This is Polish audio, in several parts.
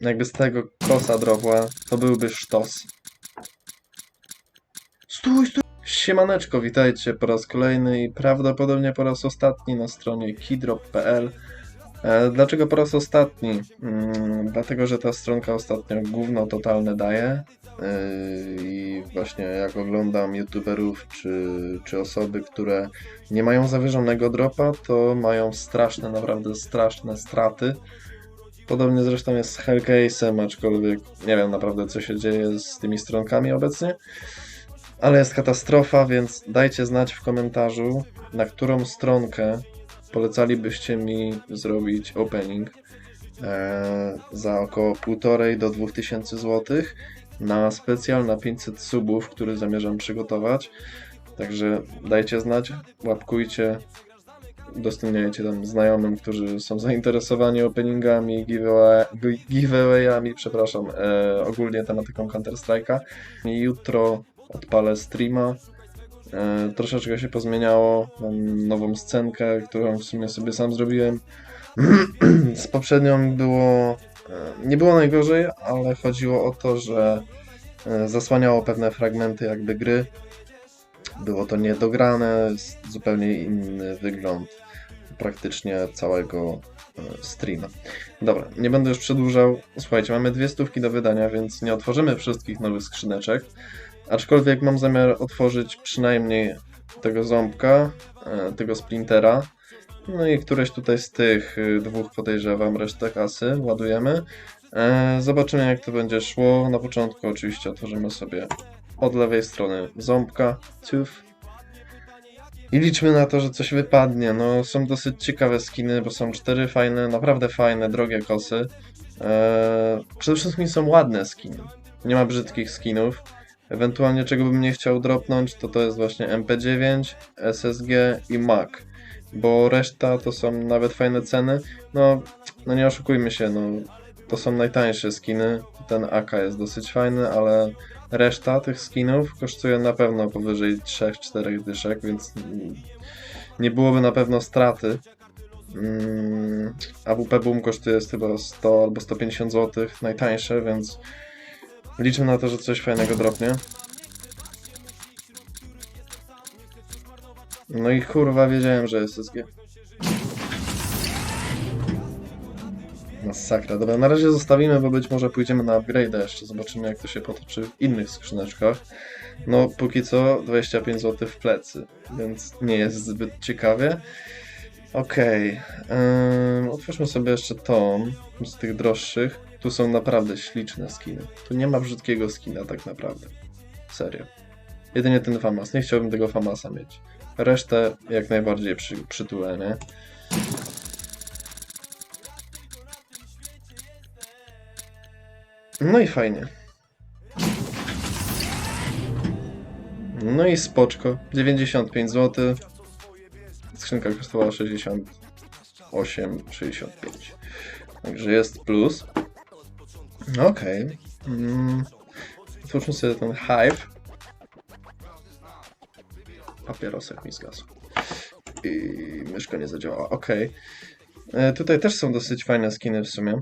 Jakby z tego kosa dropła, to byłby sztos. Stój, stój! Siemaneczko, witajcie po raz kolejny i prawdopodobnie po raz ostatni na stronie keydrop.pl. E, Dlaczego po raz ostatni? Mm, dlatego, że ta stronka ostatnio gówno totalne daje Yy, i właśnie jak oglądam youtuberów czy, czy osoby, które nie mają zawyżonego dropa, to mają straszne, naprawdę straszne straty. Podobnie zresztą jest z Hellcase'em, aczkolwiek nie wiem naprawdę co się dzieje z tymi stronkami obecnie. Ale jest katastrofa, więc dajcie znać w komentarzu, na którą stronkę polecalibyście mi zrobić opening e, za około 1,5 do 2000 zł na specjal na 500 subów, który zamierzam przygotować. Także dajcie znać, łapkujcie, udostępniajcie tam znajomym, którzy są zainteresowani openingami, giveaway, giveawayami, przepraszam, e, ogólnie tematyką Counter-Strike'a. Jutro odpalę streama. E, troszeczkę się pozmieniało. Mam nową scenkę, którą w sumie sobie sam zrobiłem. Z poprzednią było. e, Nie było najgorzej, ale chodziło o to, że e, zasłaniało pewne fragmenty jakby gry. Było to niedograne, zupełnie inny wygląd praktycznie całego e, streama. Dobra, nie będę już przedłużał. Słuchajcie, mamy dwie stówki do wydania, więc nie otworzymy wszystkich nowych skrzyneczek. Aczkolwiek mam zamiar otworzyć przynajmniej tego ząbka, e, tego splintera. No i któreś tutaj z tych y, dwóch podejrzewam, resztę kasy ładujemy. E, Zobaczymy jak to będzie szło. Na początku oczywiście otworzymy sobie od lewej strony ząbka, tooth. I liczmy na to, że coś wypadnie. No, są dosyć ciekawe skiny, bo są cztery fajne, naprawdę fajne, drogie kosy. E, przede wszystkim są ładne skiny. Nie ma brzydkich skinów. Ewentualnie czego bym nie chciał dropnąć, to to jest właśnie MP9, SSG i MAC. Bo reszta to są nawet fajne ceny. No, no nie oszukujmy się, no to są najtańsze skiny. Ten AK jest dosyć fajny, ale reszta tych skinów kosztuje na pewno powyżej 3-4 dyszek, więc nie byłoby na pewno straty. Mm, AWP Boom kosztuje jest chyba 100 albo 150 zł, najtańsze, więc liczę na to, że coś fajnego dropnie. No i kurwa wiedziałem, że jest SG. Masakra. Dobra, na razie zostawimy, bo być może pójdziemy na upgrade jeszcze. Zobaczymy jak to się potoczy w innych skrzyneczkach. No, póki co 25 zł w plecy, więc nie jest zbyt ciekawie. Okej. ym, otwórzmy sobie jeszcze tą z tych droższych. Tu są naprawdę śliczne skiny. Tu nie ma brzydkiego skina tak naprawdę. Serio. Jedynie ten Famas. Nie chciałbym tego Famasa mieć. Resztę jak najbardziej przy, nie? No i fajnie. No i spoczko. 95 zł. Skrzynka kosztowała 68,65. Także jest plus. Okej. Mm. Otwórzmy sobie ten Hive. Papierosek mi zgasł. I myszka nie zadziałała. Okej. E, Tutaj też są dosyć fajne skiny w sumie.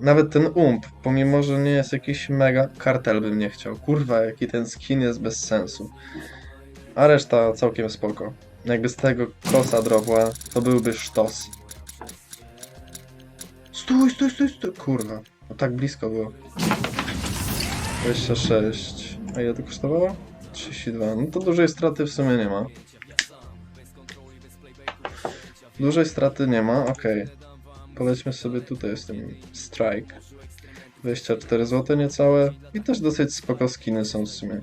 Nawet ten ump, pomimo że nie jest jakiś mega kartel bym nie chciał. Kurwa, jaki ten skin jest bez sensu. A reszta całkiem spoko. Jakby z tego kosa dropła, to byłby sztos. Stój, stój, stój, stój. Kurwa, no tak blisko było. 26. A ile to kosztowało? 32. No to dużej straty w sumie nie ma. Dużej straty nie ma, okej. Polećmy sobie tutaj z tym Strike. 24 zł niecałe i też dosyć spoko skiny są w sumie.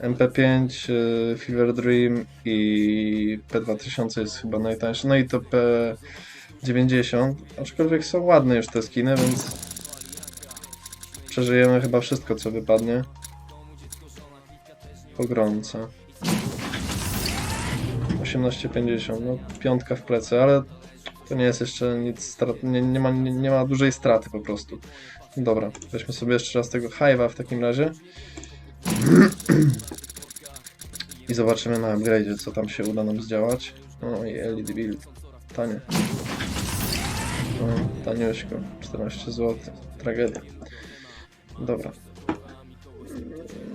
MP5, y, Fever Dream i P2000 jest chyba najtańszy, no i to P90, aczkolwiek są ładne już te skiny, więc przeżyjemy chyba wszystko co wypadnie. Pogromca. 18,50, no piątka w plecy, ale to nie jest jeszcze nic, strat- nie, nie, ma, nie, nie ma dużej straty po prostu. Dobra, weźmy sobie jeszcze raz tego Hive'a w takim razie. I zobaczymy na upgrade, co tam się uda nam zdziałać. O i LED build. Tanie. O, taniuśko. 14 zł. tragedia. Dobra.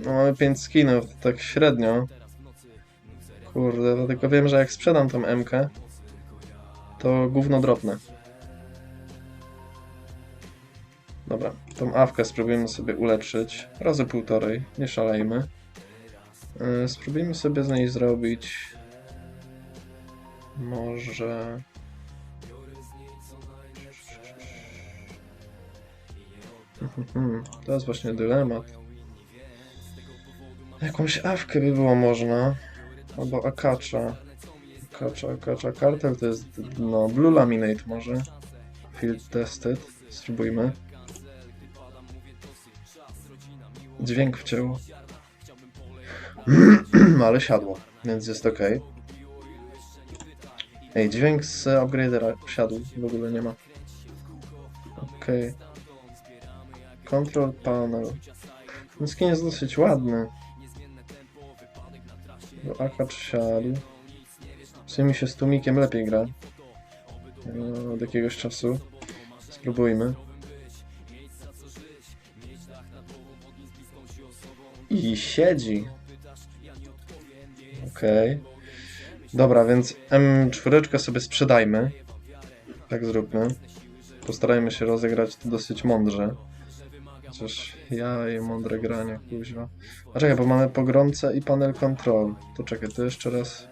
No, mamy 5 skinów, tak średnio. Kurde, tylko wiem, że jak sprzedam tą MK, to gówno dropnę. Dobra, tą awkę spróbujemy sobie ulepszyć. Razy półtorej, nie szalejmy. Yy, spróbujmy sobie z niej zrobić... Może... Mhm, To jest właśnie dylemat. Jakąś awkę by było można. Albo akacza. Akacza, akacza. Kartel to jest, no, blue laminate może. Field tested. Spróbujmy. Dźwięk wcięło. Ale siadło, więc jest ok. Ej, dźwięk z upgradera siadł, w ogóle nie ma. Okej. Control panel. Ten skin jest dosyć ładny. Akacz siadł. W mi się z tłumikiem lepiej gra. E, Od jakiegoś czasu. Spróbujmy. I siedzi. Okej. Dobra, więc M4 sobie sprzedajmy. Tak zróbmy. Postarajmy się rozegrać to dosyć mądrze. Chociaż ja i mądre granie, kuźwa. A czekaj, bo mamy pogromcę i panel control. To czekaj, to jeszcze raz...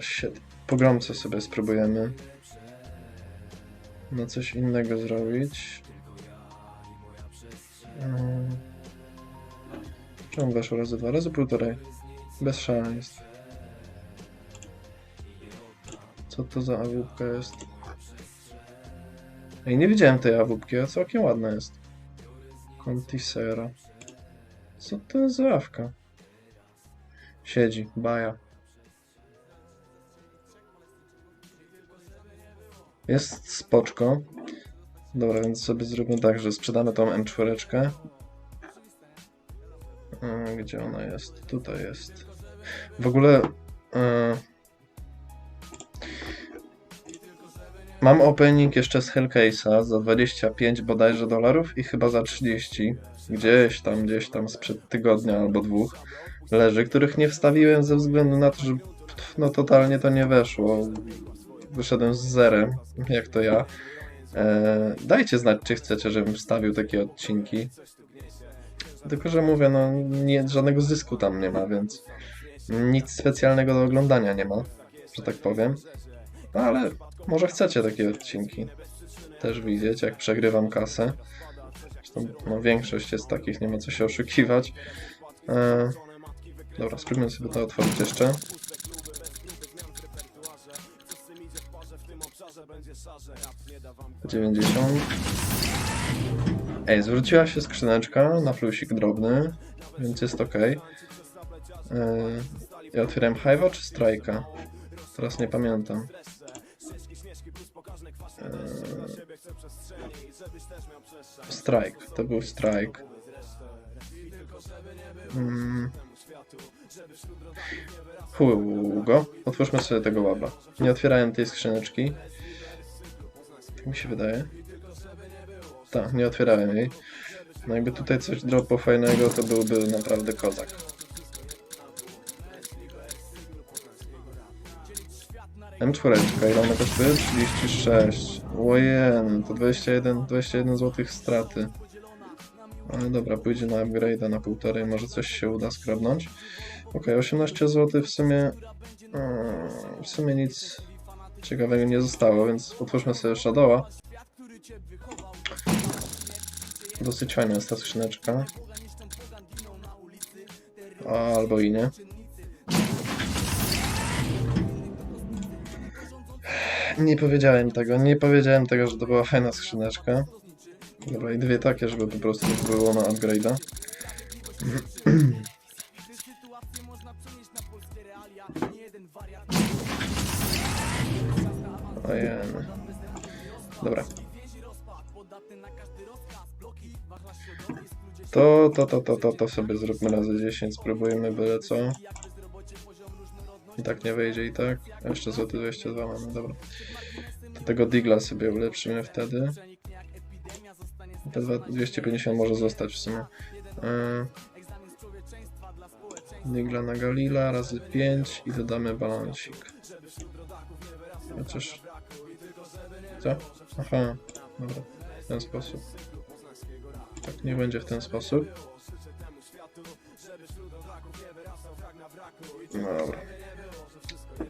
Shit. Sobie spróbujemy. No coś innego zrobić. Mm. Czemu weszło razy dwa? Razy półtorej. Bez szaleństw. Co to za awupka jest? Ej, nie widziałem tej awupki, a całkiem ładna jest. Contisera. Co to za awka? Siedzi, baja. Jest spoczko. Dobra, więc sobie zrobimy tak, że sprzedamy tą M4. E, Gdzie ona jest? Tutaj jest. W ogóle... E, mam opening jeszcze z Hellcase'a za 25 bodajże dolarów i chyba za 30. Gdzieś tam, gdzieś tam sprzed tygodnia albo dwóch leży, których nie wstawiłem ze względu na to, że no totalnie to nie weszło. Wyszedłem z zerem, jak to ja. E, dajcie znać, czy chcecie, żebym wstawił takie odcinki. Tylko, że mówię, no nie, żadnego zysku tam nie ma, więc nic specjalnego do oglądania nie ma, że tak powiem. No ale może chcecie takie odcinki też widzieć, jak przegrywam kasę. Zresztą no, większość jest takich, nie ma co się oszukiwać. E, dobra, spróbujmy sobie to otworzyć jeszcze. 90. Ej, zwróciła się skrzyneczka na plusik drobny, więc jest ok. Yy, ja otwierałem Hive'a czy Strike'a? Teraz nie pamiętam. Yy, strike, to był Strike. Mm. Hugo. Otwórzmy sobie tego łaba. Nie otwierałem tej skrzyneczki. Tak mi się wydaje. Tak, nie otwierałem jej. No jakby tutaj coś dropo fajnego, to byłby naprawdę kozak. M4, ile ona kosztuje? 36. Ojen, to 21, 21 zł straty. Ale dobra, pójdzie na upgrade na półtorej, może coś się uda skrobnąć. Ok, 18 zł w sumie... mm, W sumie nic ciekawego nie zostało, więc otwórzmy sobie Shadowa. Dosyć fajna jest ta skrzyneczka. Albo i nie. Nie powiedziałem tego, nie powiedziałem tego, że to była fajna skrzyneczka. Dobra, i dwie takie, żeby po prostu było na upgrade'a. Ojej. Dobra. To, to, to, to, to, to sobie zróbmy razy 10, spróbujmy byle co. I tak nie wyjdzie i tak. A jeszcze złoty 22 mamy, dobra. To tego digla sobie ulepszymy wtedy. Te dwa- 250 może zostać w sumie. Yy. Digla na Galila razy 5 i dodamy balansik. Chociaż... Aha, dobra. W ten sposób. Tak, nie będzie w ten sposób. No dobra.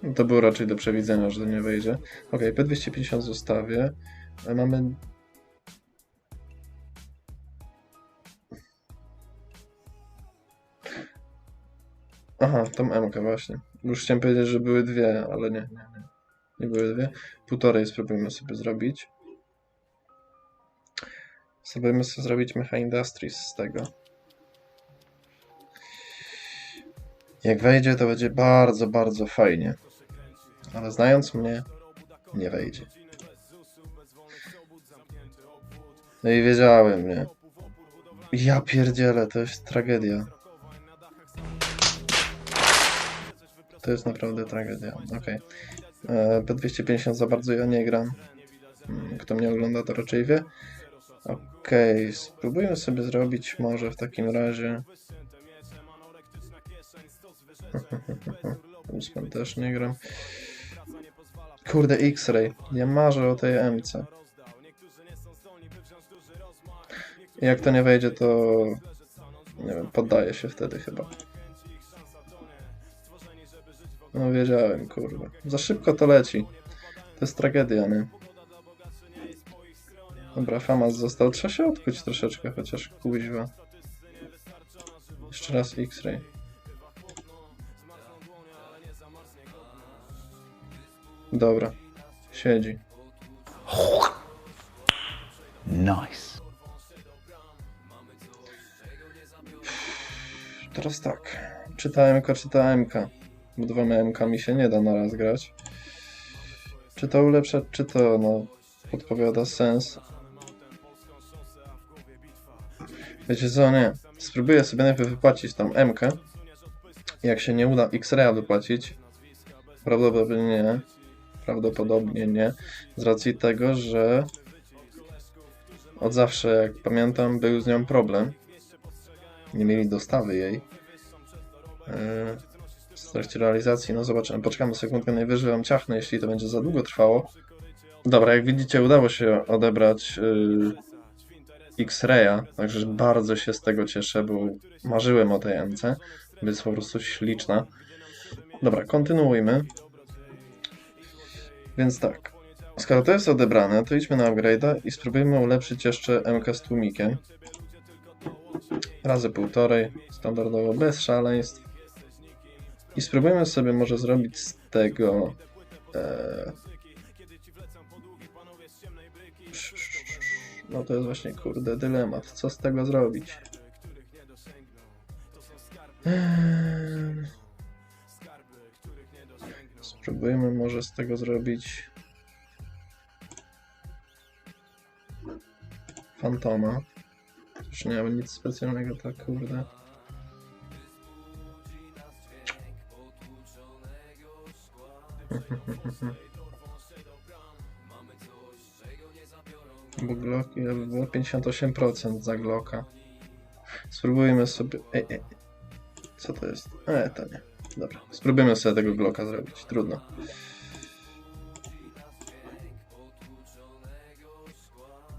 No to było raczej do przewidzenia, że to nie wejdzie. Ok, P250 zostawię. Mamy... Aha, tą M-kę właśnie. Już chciałem powiedzieć, że były dwie, ale nie, nie, nie. Nie były dwie. Półtorej spróbujmy sobie zrobić. Spróbujmy sobie zrobić Mecha Industries z tego. Jak wejdzie, to będzie bardzo, bardzo fajnie. Ale znając mnie, nie wejdzie. No i wiedziałem, nie? Ja pierdzielę, to jest tragedia. To jest naprawdę tragedia. Okej. E, P250 za bardzo ja nie gram. Mm, Kto mnie ogląda, to raczej wie. Okej, spróbujmy sobie zrobić może w takim razie. Ósmym też nie gram. Kurde, X-Ray. Ja marzę o tej MC. Jak to nie wejdzie, to nie wiem, poddaję się wtedy chyba. No wiedziałem, kurwa. Za szybko to leci. To jest tragedia, nie? Dobra, Famas został. Trzeba się odkuć troszeczkę, chociaż kuźwa. Jeszcze raz X-Ray. Dobra. Siedzi. Nice. Teraz tak. Czyta MK, czyta MK. Bo dwoma MK-mi się nie da na raz grać. Czy to ulepsza, czy to no, podpowiada sens. Wiecie co, nie. Spróbuję sobie najpierw wypłacić tam MK. Jak się nie uda X-Raya wypłacić, prawdopodobnie nie. Prawdopodobnie nie. Z racji tego, że od zawsze, jak pamiętam, był z nią problem. Nie mieli dostawy jej. Yy, W trakcie realizacji, no zobaczymy, poczekamy sekundkę, najwyżej wam ciachnę, jeśli to będzie za długo trwało. Dobra, jak widzicie, udało się odebrać yy, X-Raya, także bardzo się z tego cieszę, bo marzyłem o tej MC, więc po prostu śliczna. Dobra, kontynuujmy. Więc tak, skoro to jest odebrane, to idźmy na upgrade'a i spróbujmy ulepszyć jeszcze MK z tłumikiem. Razy półtorej, standardowo, bez szaleństw. I spróbujmy sobie może zrobić z tego... E... No to jest właśnie, kurde, dylemat. Co z tego zrobić? Eee... Spróbujmy może z tego zrobić... Fantoma. Już nie mam nic specjalnego, tak kurde. Bo Glock ile by było 58% za Glocka. Spróbujmy sobie. Ej, ej. Co to jest? E, to nie. Dobra. Spróbujmy sobie tego Glocka zrobić. Trudno.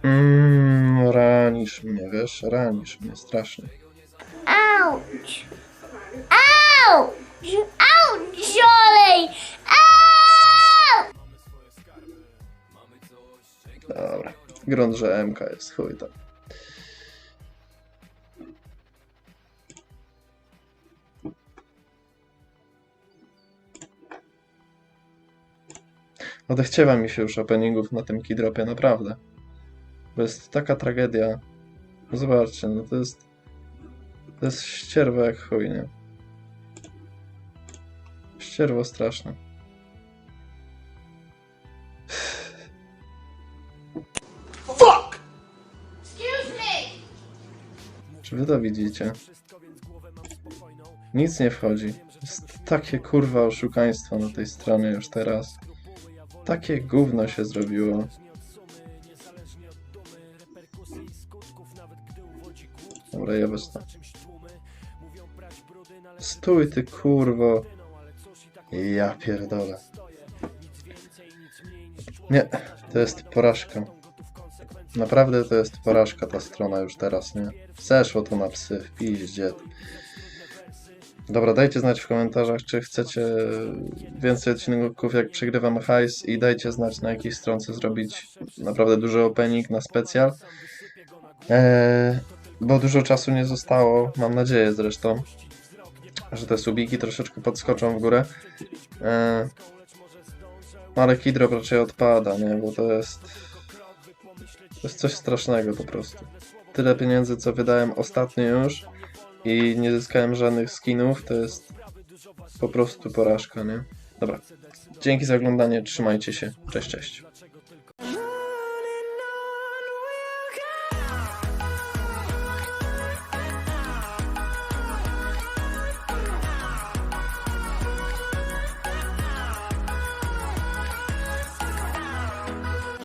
Mmm, ranisz mnie, wiesz? Ranisz mnie strasznie. Ouch! Ouch! Grunt, że MK jest chuj tam. Odechciewa mi się już openingów na tym keydropie, naprawdę. Bo jest taka tragedia. Zobaczcie, no to jest... To jest ścierwo jak chuj, nie? Ścierwo straszne. Czy wy to widzicie? Nic nie wchodzi. Jest takie kurwa oszukaństwo na tej stronie już teraz. Takie gówno się zrobiło. Dobra, jebać to. Stój ty kurwo. Ja pierdolę. Nie, to jest porażka. Naprawdę to jest porażka ta strona już teraz, nie? Zeszło to na psy, w piździe. Dobra, dajcie znać w komentarzach, czy chcecie więcej odcinków, jak przegrywam hajs i dajcie znać, na jakiej stronce zrobić naprawdę duży opening na specjal. Eee, bo dużo czasu nie zostało, mam nadzieję zresztą, że te subiki troszeczkę podskoczą w górę. Eee, no ale Kidrop raczej odpada, nie? Bo to jest... To jest coś strasznego po prostu. Tyle pieniędzy, co wydałem ostatnio już i nie zyskałem żadnych skinów, to jest po prostu porażka, nie? Dobra. Dzięki za oglądanie, trzymajcie się. Cześć, cześć.